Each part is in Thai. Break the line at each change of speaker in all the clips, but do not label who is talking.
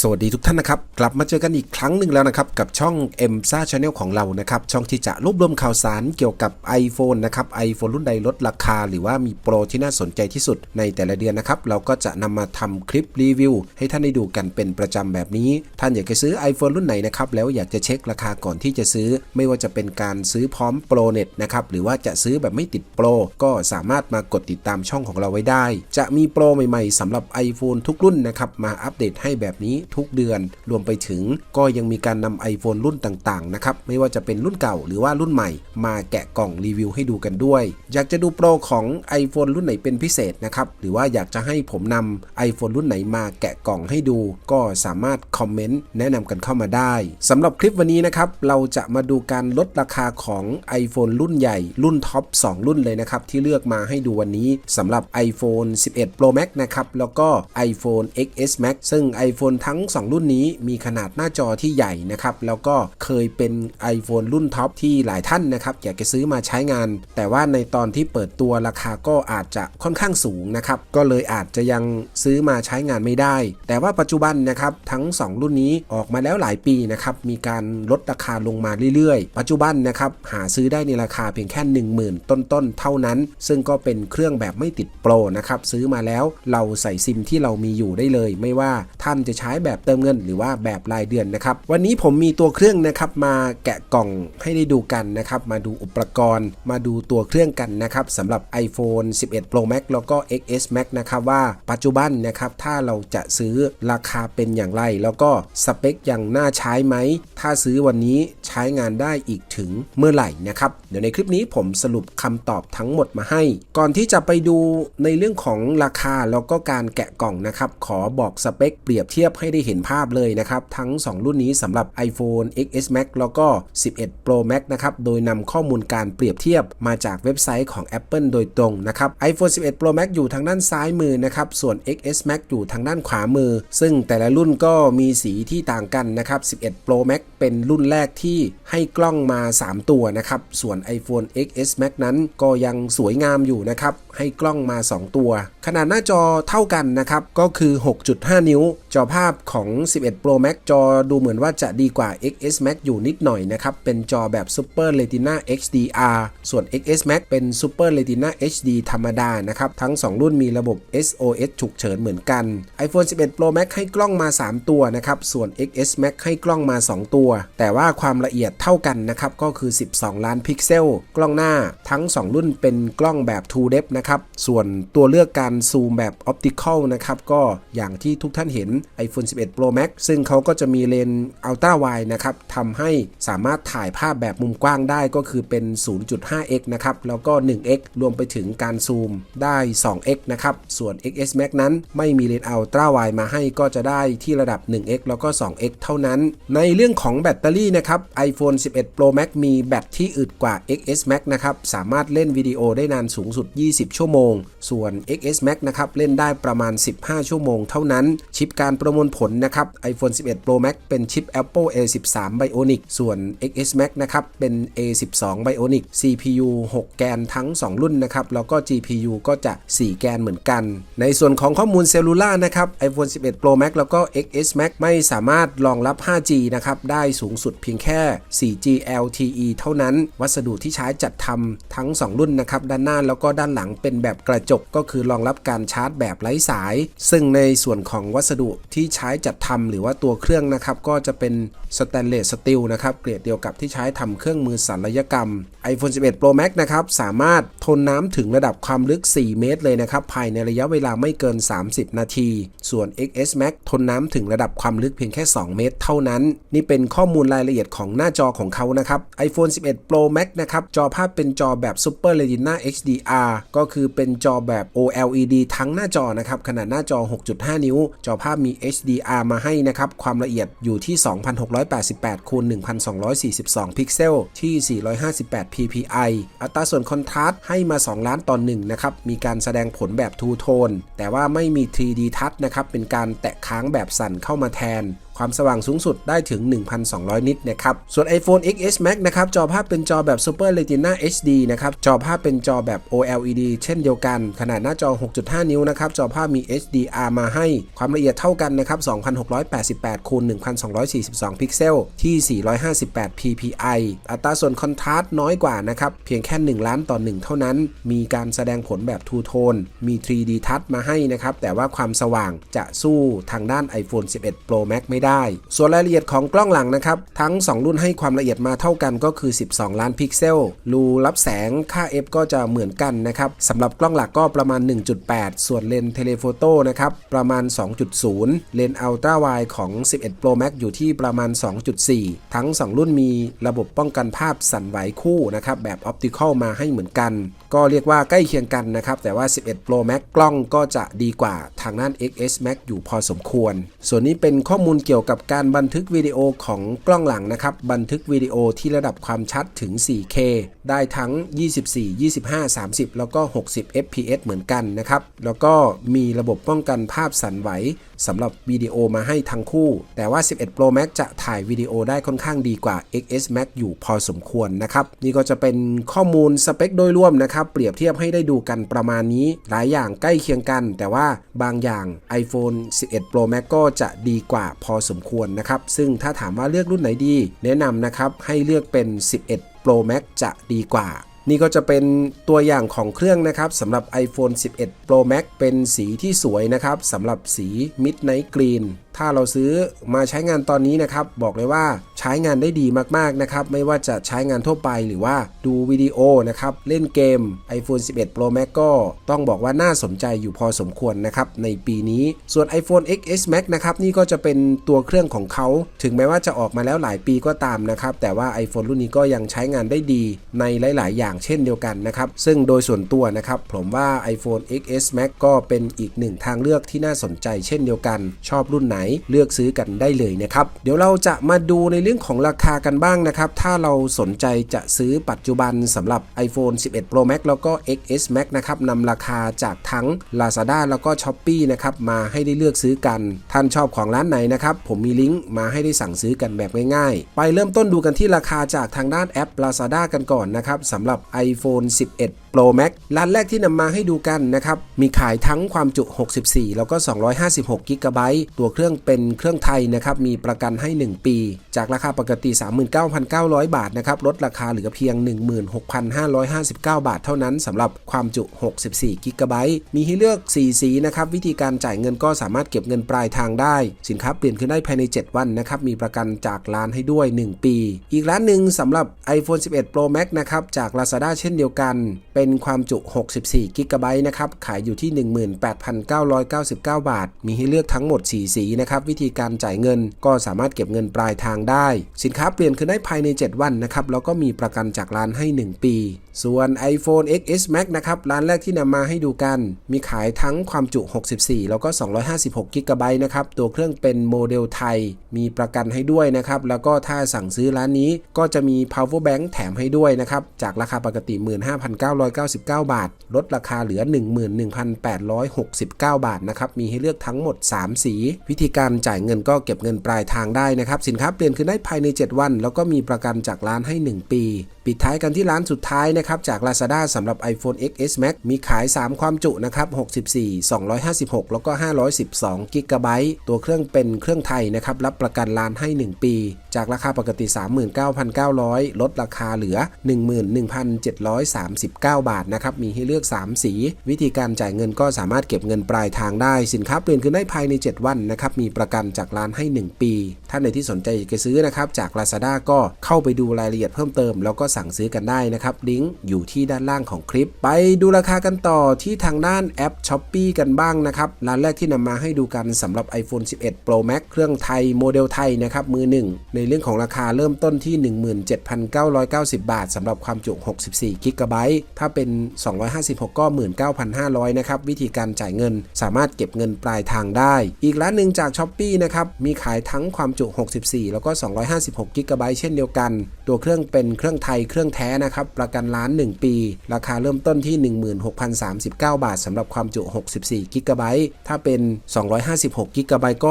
สวัสดีทุกท่านนะครับ กลับมาเจอกันอีกครั้งหนึ่งแล้วนะครับ กับช่อง m อ็มซ่าชาแนลของเรานะครับ ช่องที่จะรวบรวมข่าวสารเกี่ยวกับ iPhone นะครับ iPhone รุ่นใดลดราคา หรือว่ามีโปรที่น่าสนใจที่สุดในแต่ละเดือนนะครับ เราก็จะนำมาทำคลิปรีวิว ให้ท่านได้ดูกันเป็นประจำแบบนี้ ท่านอยากจะซื้อ iPhone รุ่นไหนนะครับ แล้วอยากจะเช็คราคาก่อนที่จะซื้อ ไม่ว่าจะเป็นการซื้อพร้อมโปรเน็ตนะครับหรือว่าจะซื้อแบบไม่ติดโปรก็สามารถมากดติดตามช่องของเราไว้ได้ จะมีโปรใหม่ ๆสำหรับ iPhone ทุกรุ่นนะครับมาอัปเดตให้แบบนี้ทุกเดือน รวมไปถึงก็ยังมีการนำ iPhone รุ่นต่างๆนะครับไม่ว่าจะเป็นรุ่นเก่าหรือว่ารุ่นใหม่ มาแกะกล่องรีวิวให้ดูกันด้วย อยากจะดูโปรของ iPhone รุ่นไหนเป็นพิเศษนะครับหรือว่าอยากจะให้ผมนำ iPhone รุ่นไหนมาแกะกล่องให้ดู ก็สามารถคอมเมนต์แนะนำกันเข้ามาได้สำหรับคลิปวันนี้นะครับเราจะมาดูการลดราคาของ iPhone รุ่นใหญ่รุ่นท็อป2 รุ่นเลยนะครับที่เลือกมาให้ดูวันนี้สำหรับ iPhone 11 Pro Max นะครับแล้วก็ iPhone XS Max ซึ่ง iPhone ทั้ง้ง 2 รุ่นนี้มีขนาดหน้าจอที่ใหญ่นะครับ แล้วก็เคยเป็น iPhone รุ่นท็อปที่หลายท่านนะครับ อยากจะซื้อมาใช้งาน แต่ว่าในตอนที่เปิดตัวราคาก็อาจจะค่อนข้างสูงนะครับ ก็เลยอาจจะยังซื้อมาใช้งานไม่ได้ แต่ว่าปัจจุบันนะครับทั้ง 2 รุ่นนี้ออกมาแล้วหลายปีนะครับ มีการลดราคาลงมาเรื่อยๆ ปัจจุบันนะครับหาซื้อได้ในราคาเพียงแค่ 10,000 ต้นๆ เท่านั้น ซึ่งก็เป็นเครื่องแบบไม่ติดโปรนะครับซื้อมาแล้วเราใส่ซิมที่เรามีอยู่ได้เลย ไม่ว่าท่านจะใช้แบบเติมเงินหรือว่าแบบรายเดือนนะครับ วันนี้ผมมีตัวเครื่องนะครับมาแกะกล่องให้ได้ดูกันนะครับ มาดูอุปกรณ์ มาดูตัวเครื่องกันนะครับสำหรับ iPhone 11 Pro Max แล้วก็ XS Max นะครับว่าปัจจุบันนะครับถ้าเราจะซื้อราคาเป็นอย่างไร แล้วก็สเปคยังน่าใช้ไหม ถ้าซื้อวันนี้ใช้งานได้อีกถึงเมื่อไหร่นะครับ เดี๋ยวในคลิปนี้ผมสรุปคำตอบทั้งหมดมาให้ ก่อนที่จะไปดูในเรื่องของราคาแล้วก็การแกะกล่องนะครับขอบอกสเปคเปรียบเทียบให้ได้เห็นภาพเลยนะครับ ทั้ง 2 รุ่นนี้สำหรับ iPhone XS Max แล้วก็ 11 Pro Max นะครับ โดยนำข้อมูลการเปรียบเทียบมาจากเว็บไซต์ของ Apple โดยตรงนะครับ iPhone 11 Pro Max อยู่ทางด้านซ้ายมือนะครับ ส่วน XS Max อยู่ทางด้านขวามือ ซึ่งแต่ละรุ่นก็มีสีที่ต่างกันนะครับ 11 Pro Max เป็นรุ่นแรกที่ให้กล้องมา 3 ตัวนะครับ ส่วน iPhone XS Max นั้นก็ยังสวยงามอยู่นะครับ ให้กล้องมา 2 ตัว ขนาดหน้าจอเท่ากันนะครับ ก็คือ 6.5 นิ้ว จอภาพของ 11 Pro Max จอดูเหมือนว่าจะดีกว่า XS Max อยู่นิดหน่อยนะครับ เป็นจอแบบ Super Retina HDR ส่วน XS Max เป็น Super Retina HD ธรรมดานะครับ ทั้ง 2 รุ่นมีระบบ SOS ฉุกเฉินเหมือนกัน iPhone 11 Pro Max ให้กล้องมา 3 ตัวนะครับ ส่วน XS Max ให้กล้องมา 2 ตัว แต่ว่าความละเอียดเท่ากันนะครับ ก็คือ 12 ล้านพิกเซล กล้องหน้าทั้ง 2 รุ่นเป็นกล้องแบบ True Depth นะครับ ส่วนตัวเลือกการซูมแบบ Optical นะครับ ก็อย่างที่ทุกท่านเห็น iPhone 11 Pro Max ซึ่งเขาก็จะมีเลนส์ Ultra Wide นะครับทำให้สามารถถ่ายภาพแบบมุมกว้างได้ก็คือเป็น 0.5x นะครับแล้วก็ 1x รวมไปถึงการซูมได้ 2x นะครับส่วน XS Max นั้นไม่มีเลนส์ Ultra Wide มาให้ก็จะได้ที่ระดับ 1x แล้วก็ 2x เท่านั้น ในเรื่องของแบตเตอรี่นะครับ iPhone 11 Pro Max มีแบตที่อึดกว่า XS Max นะครับสามารถเล่นวิดีโอได้นานสูงสุด 20 ชั่วโมง ส่วน XS Max นะครับเล่นได้ประมาณ 15 ชั่วโมงเท่านั้น ชิปการประมวลผลนะครับ iPhone 11 Pro Max เป็นชิป Apple A13 Bionic ส่วน XS Max นะครับ เป็น A12 Bionic CPU 6 แกนทั้ง 2 รุ่นนะครับ แล้วก็ GPU ก็จะ 4 แกนเหมือนกัน ในส่วนของข้อมูลเซลลูล่านะครับ iPhone 11 Pro Max แล้วก็ XS Max ไม่สามารถรองรับ 5G นะครับ ได้สูงสุดเพียงแค่ 4G LTE เท่านั้น วัสดุที่ใช้จัดทำทั้ง 2 รุ่นนะครับ ด้านหน้าแล้วก็ด้านหลังเป็นแบบกระจก ก็คือรองรับการชาร์จแบบไร้สาย ซึ่งในส่วนของวัสดุที่ใช้จัดทำหรือว่าตัวเครื่องนะครับก็จะเป็นสแตนเลสสตีลนะครับเกรดเดียวกับที่ใช้ทำเครื่องมือศัลยกรรม iPhone 11 Pro Max นะครับสามารถทนน้ำถึงระดับความลึก 4 เมตรเลยนะครับภายในระยะเวลาไม่เกิน 30 นาที ส่วน XS Max ทนน้ำถึงระดับความลึกเพียงแค่ 2 เมตร เท่านั้น นี่เป็นข้อมูลรายละเอียดของหน้าจอของเขานะครับ iPhone 11 Pro Max นะครับจอภาพเป็นจอแบบ Super Retina HDR ก็คือเป็นจอแบบ OLED ทั้งหน้าจอนะครับขนาดหน้าจอ 6.5 นิ้ว จอภาพมี HDR มาให้นะครับ ความละเอียดอยู่ที่ 2688คูณ1242 พิกเซล ที่ 458 ppi อัตราส่วนคอนทราสต์ให้มา 2 ล้านต่อ1นะครับ มีการแสดงผลแบบทูโทนแต่ว่าไม่มี 3D Touch นะครับ เป็นการแตะค้างแบบสั่นเข้ามาแทน ความสว่างสูงสุดได้ถึง 1,200 นิตนะครับ ส่วน iPhone XS Max นะครับ จอภาพเป็นจอแบบ Super Retina HD นะครับ จอภาพเป็นจอแบบ OLED เช่นเดียวกัน ขนาดหน้าจอ 6.5 นิ้วนะครับ จอภาพมี HDR มาให้ ความละเอียดเท่ากันนะครับ 2,688คูณ1,242 พิกเซล ที่ 458 ppi อัตราส่วนคอนทราสต์น้อยกว่านะครับ เพียงแค่ 1 ล้านต่อ 1 เท่านั้น มีการแสดงผลแบบ Two Tone มี 3D Touch มาให้นะครับ แต่ว่าความสว่างจะสู้ทางด้าน iPhone 11 Pro Max ไม่ได้ส่วนรายละเอียดของกล้องหลังนะครับ ทั้ง 2 รุ่นให้ความละเอียดมาเท่ากันก็คือ 12 ล้านพิกเซล รูรับแสงค่า f ก็จะเหมือนกันนะครับสำหรับกล้องหลักก็ประมาณ 1.8 ส่วนเลนเทเลโฟโต้นะครับประมาณ 2.0 เลนอัลตร้าไวของ 11 Pro Max อยู่ที่ประมาณ 2.4 ทั้ง 2 รุ่นมีระบบป้องกันภาพสั่นไหวคู่นะครับแบบออปติคอลมาให้เหมือนกันก็เรียกว่าใกล้เคียงกันนะครับ แต่ว่า 11 Pro Max กล้องก็จะดีกว่าทางด้าน XS Max อยู่พอสมควร ส่วนนี้เป็นข้อมูลเกี่ยวกับการบันทึกวิดีโอของกล้องหลังนะครับ บันทึกวิดีโอที่ระดับความชัดถึง 4K ได้ทั้ง 24 25 30 แล้วก็ 60 fps เหมือนกันนะครับ แล้วก็มีระบบป้องกันภาพสั่นไหวสำหรับวิดีโอมาให้ทั้งคู่ แต่ว่า 11 Pro Max จะถ่ายวิดีโอได้ค่อนข้างดีกว่า XS Max อยู่พอสมควรนะครับ นี่ก็จะเป็นข้อมูลสเปคโดยรวมนะครับ เปรียบเทียบให้ได้ดูกันประมาณนี้ หลายอย่างใกล้เคียงกัน แต่ว่าบางอย่าง iPhone 11 Pro Max ก็จะดีกว่าพอสมควรนะครับ ซึ่งถ้าถามว่าเลือกรุ่นไหนดี แนะนำนะครับให้เลือกเป็น 11 Pro Max จะดีกว่า นี่ก็จะเป็นตัวอย่างของเครื่องนะครับสำหรับ iPhone 11 Pro Max เป็นสีที่สวยนะครับสำหรับสี Midnight Green ถ้าเราซื้อมาใช้งานตอนนี้นะครับ บอกเลยว่าใช้งานได้ดีมากๆนะครับ ไม่ว่าจะใช้งานทั่วไปหรือว่าดูวิดีโอนะครับ เล่นเกม iPhone 11 Pro Max ก็ต้องบอกว่าน่าสนใจอยู่พอสมควรนะครับ ในปีนี้ส่วน iPhone XS Max นะครับ นี่ก็จะเป็นตัวเครื่องของเขา ถึงแม้ว่าจะออกมาแล้วหลายปีก็ตามนะครับ แต่ว่า iPhone รุ่นนี้ก็ยังใช้งานได้ดีในหลาย ๆ อย่างเช่นเดียวกันนะครับ ซึ่งโดยส่วนตัวนะครับ ผมว่า iPhone XS Max ก็เป็นอีกหนึ่งทางเลือกที่น่าสนใจเช่นเดียวกัน ชอบรุ่นไหนเลือกซื้อกันได้เลยนะครับเดี๋ยวเราจะมาดูในเรื่องของราคากันบ้างนะครับถ้าเราสนใจจะซื้อปัจจุบันสำหรับ iPhone 11 Pro Max แล้วก็ XS Max นะครับนำราคาจากทั้ง Lazada แล้วก็ Shopee นะครับมาให้ได้เลือกซื้อกัน ท่านชอบของร้านไหนนะครับผมมีลิงก์มาให้ได้สั่งซื้อกันแบบง่ายๆ ไปเริ่มต้นดูกันที่ราคาจากทางด้านแอป Lazada กันก่อนนะครับสำหรับ iPhone 11 Pro Max ร้านแรกที่นำมาให้ดูกันนะครับมีขายทั้งความจุ 64 แล้วก็ 256กิกะไบต์ตัวเครื่องเป็นเครื่องไทยนะครับมีประกันให้ 1 ปี จากราคาปกติ 39,900 บาทนะครับลดราคาเหลือเพียง 16,559 บาทเท่านั้นสำหรับความจุ 64กิกะไบต์มีให้เลือก 4 สีนะครับวิธีการจ่ายเงินก็สามารถเก็บเงินปลายทางได้ สินค้าเปลี่ยนขึ้นได้ภายใน 7 วันนะครับมีประกันจากร้านให้ด้วย 1 ปี อีกร้านหนึ่งสำหรับ iPhone 11 Pro Max นะครับจาก Lazada เช่นเดียวกัน เป็น็นความจุ 64กิกะไบต์นะครับ ขายอยู่ที่ 18,999 บาท มีให้เลือกทั้งหมด 4 สีนะครับ วิธีการจ่ายเงินก็สามารถเก็บเงินปลายทางได้ สินค้าเปลี่ยนคืนได้ภายใน 7 วันนะครับ แล้วก็มีประกันจากร้านให้ 1 ปี ส่วน iPhone XS Max นะครับร้านแรกที่นำมาให้ดูกัน มีขายทั้งความจุ 64 แล้วก็ 256กิกะไบต์นะครับ ตัวเครื่องเป็นโมเดลไทย มีประกันให้ด้วยนะครับ แล้วก็ถ้าสั่งซื้อร้านนี้ก็จะมี power bank แถมให้ด้วยนะครับ จากราคาปกติ 15,999 บาท ลดราคาเหลือ 11,869 บาทนะครับ มีให้เลือกทั้งหมด 3 สี วิธีการจ่ายเงินก็เก็บเงินปลายทางได้นะครับ สินค้าเปลี่ยนคืนได้ภายใน 7 วัน แล้วก็มีประกันจากร้านให้ 1 ปี ปิดท้ายกันที่ร้านสุดท้ายนะครับครับจาก Lazada สำหรับ iPhone XS Max มีขาย 3 ความจุนะครับ64 256 แล้วก็ 512กิกะไบต์ตัวเครื่องเป็นเครื่องไทยนะครับรับประกันร้านให้ 1 ปี จากราคาปกติ 39,900 ลดราคาเหลือ 11,739 บาทนะครับมีให้เลือก 3 สี วิธีการจ่ายเงินก็สามารถเก็บเงินปลายทางได้ สินค้าเปลี่ยนคืนได้ภายใน 7 วันนะครับมีประกันจากร้านให้ 1 ปี ท่านใดที่สนใจจะซื้อนะครับจาก Lazada ก็เข้าไปดูรายละเอียดเพิ่มเติม แล้วก็สั่งซื้อกันได้นะครับลิงก์อยู่ที่ด้านล่างของคลิป ไปดูราคากันต่อที่ทางด้านแอป s h o p e e กันบ้างนะครับ ร้านแรกที่นำมาให้ดูกันสำหรับ iPhone 11 Pro Max เครื่องไทยโมเดลไทยนะครับมือหนึ่งในเรื่องของราคาเริ่มต้นที่ 17,990 บาทสำหรับความจุ 64กิกะไบต์ถ้าเป็น 256 ก็ 19,500 นะครับ วิธีการจ่ายเงินสามารถเก็บเงินปลายทางได้ อีกร้านหนึ่งจาก s h อ p e e นะครับมีขายทั้งความจุ 64 แล้วก็ 256กิกะไบต์เช่นเดียวกัน ตัวเครื่องเป็นเครื่องไทยเครื่องแท้นะครับประกันร้านาน 1 ปี ราคาเริ่มต้นที่ 16,039 บาทสำหรับความจุ 64 กิกะไบต์ ถ้าเป็น 256 กิกะไบต์ก็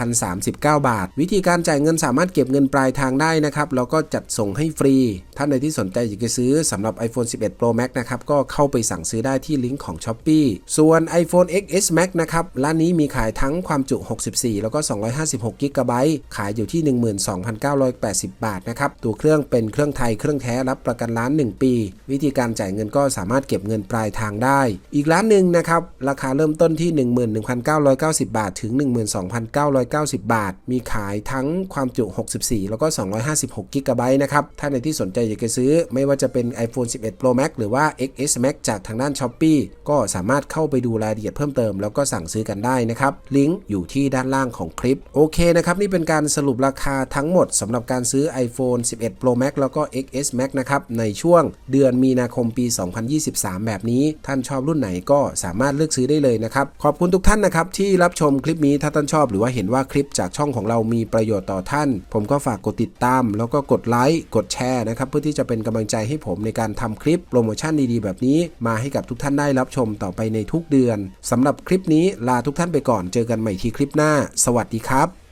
17,039 บาท วิธีการจ่ายเงินสามารถเก็บเงินปลายทางได้นะครับ แล้วก็จัดส่งให้ฟรี ท่านใดที่สนใจอยากจะซื้อสำหรับ iPhone 11 Pro Max นะครับ ก็เข้าไปสั่งซื้อได้ที่ลิงก์ของ Shopee ส่วน iPhone XS Max นะครับ ร้านนี้มีขายทั้งความจุ 64 แล้วก็ 256 กิกะไบต์ ขายอยู่ที่ 12,980 บาทนะครับ ตัวเครื่องเป็นเครื่องไทยเครื่องแท้รับประกันร้าน 1ปี วิธีการจ่ายเงินก็สามารถเก็บเงินปลายทางได้ อีกร้านหนึ่งนะครับ ราคาเริ่มต้นที่ 11,990 บาท ถึง 12,990 บาท มีขายทั้งความจุ 64 แล้วก็ 256กิกะไบต์นะครับ ถ้าในที่สนใจอยากจะซื้อ ไม่ว่าจะเป็น iPhone 11 Pro Max หรือว่า XS Max จากทางด้าน Shopee ก็สามารถเข้าไปดูรายละเอียดเพิ่มเติม แล้วก็สั่งซื้อกันได้นะครับลิงก์อยู่ที่ด้านล่างของคลิปโอเคนะครับนี่เป็นการสรุปราคาทั้งหมดสำหรับการซื้อ iPhone 11 Pro Max แล้วก็ XS Max นะครับในช่วงเดือนมีนาคมปี 2023 แบบนี้ ท่านชอบรุ่นไหนก็สามารถเลือกซื้อได้เลยนะครับ ขอบคุณทุกท่านนะครับ ที่รับชมคลิปนี้ถ้าท่านชอบหรือว่าเห็นว่าคลิปจากช่องของเรามีประโยชน์ต่อท่าน ผมก็ฝากกดติดตาม แล้วก็กดไลค์กดแชร์นะครับเพื่อที่จะเป็นกำลังใจให้ผมในการทำคลิปโปรโมชั่นดีๆ แบบนี้มาให้กับทุกท่านได้รับชมต่อไปในทุกเดือนสำหรับคลิปนี้ลาทุกท่านไปก่อนเจอกันใหม่ที่คลิปหน้า สวัสดีครับ